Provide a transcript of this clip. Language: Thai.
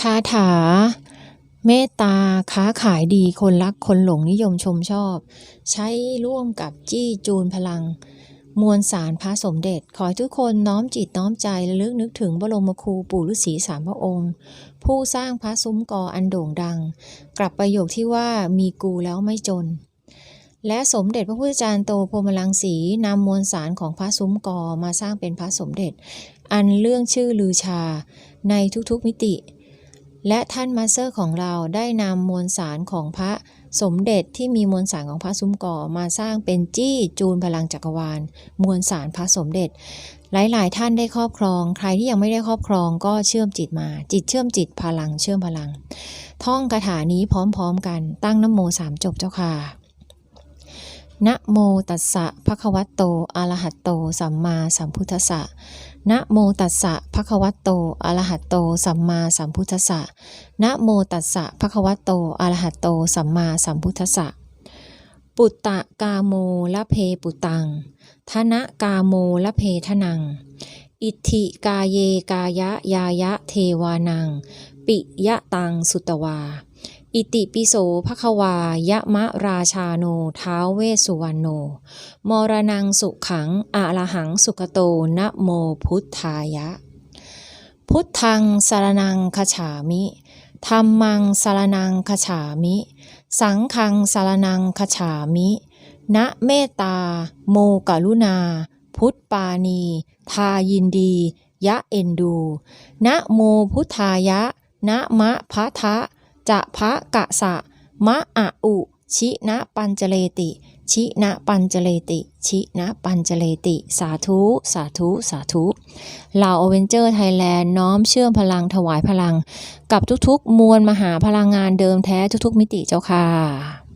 คาถา เมตตาค้าขายดีคนรักคนหลงนิยมชมชอบ ใช้ร่วมกับจี้จูนพลัง มวลสารพระสมเด็จ ขอให้ทุกคนน้อมจิตน้อมใจระลึกนึกถึงบรมครูปู่ฤาษีสามพระองค์ ผู้สร้างพระซุ้มกออันโด่งดัง กลับประโยคที่ว่ามีกูแล้วไม่จนและสมเด็จพระพุทธจารย์โตพรมลังสีนำมวลสารของพระซุ้มกอมาสร้างเป็นพระสมเด็จ อันเรื่องชื่อลือชาในทุกๆมิติ และท่านมาสเตอร์ของเราได้นำมวลสารของพระสมเด็จที่มีมวลสารของพระซุ้มก่อมาสร้างเป็นจี้จูนพลังจักรวาล มวลสารพระสมเด็จ หลายๆ ท่านได้ครอบครอง ใครที่ยังไม่ได้ครอบครองก็เชื่อมจิตมา จิตเชื่อมจิตพลังเชื่อมพลัง ท่องคาถานี้พร้อมๆกันตั้งนะโมสามจบเจ้าค่ะ นะโมตัสสะภะคะวะโตอะระหะโต สัมมาสัมพุทธัสสะนะโมตัสสะภะคะวะโตอะระหะโต สัมมาสัมพุทธัสสะนะโมตัสสะภะคะวะโตอะระหะโต สัมมาสัมพุทธัสสะปุตตะกาโมละเพปุตังทนะกาโมละเพทนัง อิทธิกาเยกายะยายะเทวานัง ปิยะตังสุตวา อิติปิโสภควายะมะราชาโนท้าวเวสุวรรณโน มรณังสุขังอะระหังสุขโตนะโมพุทธายะ พุทธังสารนังคฉามิธรรมังสารนังคฉามิ สังฆังสารนังคฉามินะเมตตา โมกรุณา พุทธปานีทายินดี ยะเอ็นดู นะโมพุทธายะ นะมะพะทะ จะพะกะสะ มะอะอุ ชินะปัญจเลติ ชินะปัญจเลติ ชินะปัญจเลติ สาธุ สาธุ สาธุเหล่าอเวนเจอร์ไทยแลนด์น้อมเชื่อมพลังถวายพลัง กับทุกๆ มวลมหาพลังงานเดิมแท้ทุกๆ มิติเจ้าค่ะ